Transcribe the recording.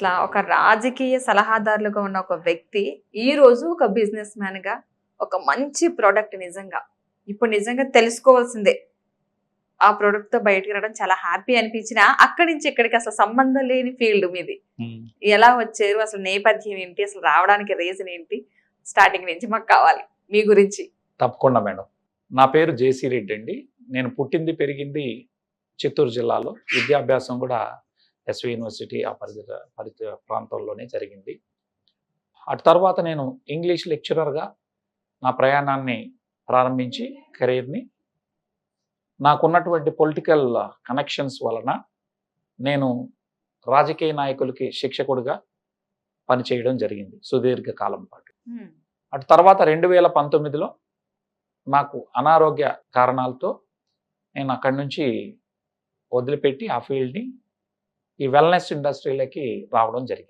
అసలు ఒక రాజకీయ సలహాదారులుగా ఉన్న ఒక వ్యక్తి ఈ రోజు ఒక బిజినెస్ మ్యాన్గా ఒక మంచి ప్రోడక్ట్ నిజంగా ఇప్పుడు నిజంగా తెలుసుకోవాల్సిందే. ఆ ప్రోడక్ట్తో బయటికి రావడం చాలా హ్యాపీ అనిపించిన అక్కడి నుంచి ఇక్కడికి అసలు సంబంధం లేని ఫీల్డ్ మీది. ఎలా వచ్చారు అసలు నేపథ్యం ఏంటి అసలు రావడానికి రీజన్ ఏంటి స్టార్టింగ్ నుంచి మాకు కావాలి మీ గురించి. తప్పకుండా మేడం. నా పేరు జేసీ రెడ్డి అండి. నేను పుట్టింది పెరిగింది చిత్తూరు జిల్లాలో. విద్యాభ్యాసం కూడా ఎస్వి యూనివర్సిటీ ఆ పరిధి పరిధి ప్రాంతంలోనే జరిగింది. అటు తర్వాత నేను ఇంగ్లీష్ లెక్చరర్గా నా ప్రయాణాన్ని ప్రారంభించి కెరీర్ని నాకున్నటువంటి పొలిటికల్ కనెక్షన్స్ వలన నేను రాజకీయ నాయకులకి శిక్షకుడిగా పనిచేయడం జరిగింది సుదీర్ఘ కాలం పాటు అటు తర్వాత రెండు వేల పంతొమ్మిదిలో నాకు అనారోగ్య కారణాలతో నేను అక్కడి నుంచి వదిలిపెట్టి ఆ ఫీల్డ్ని ఈ వెల్నెస్ ఇండస్ట్రీలకి రావడం జరిగింది.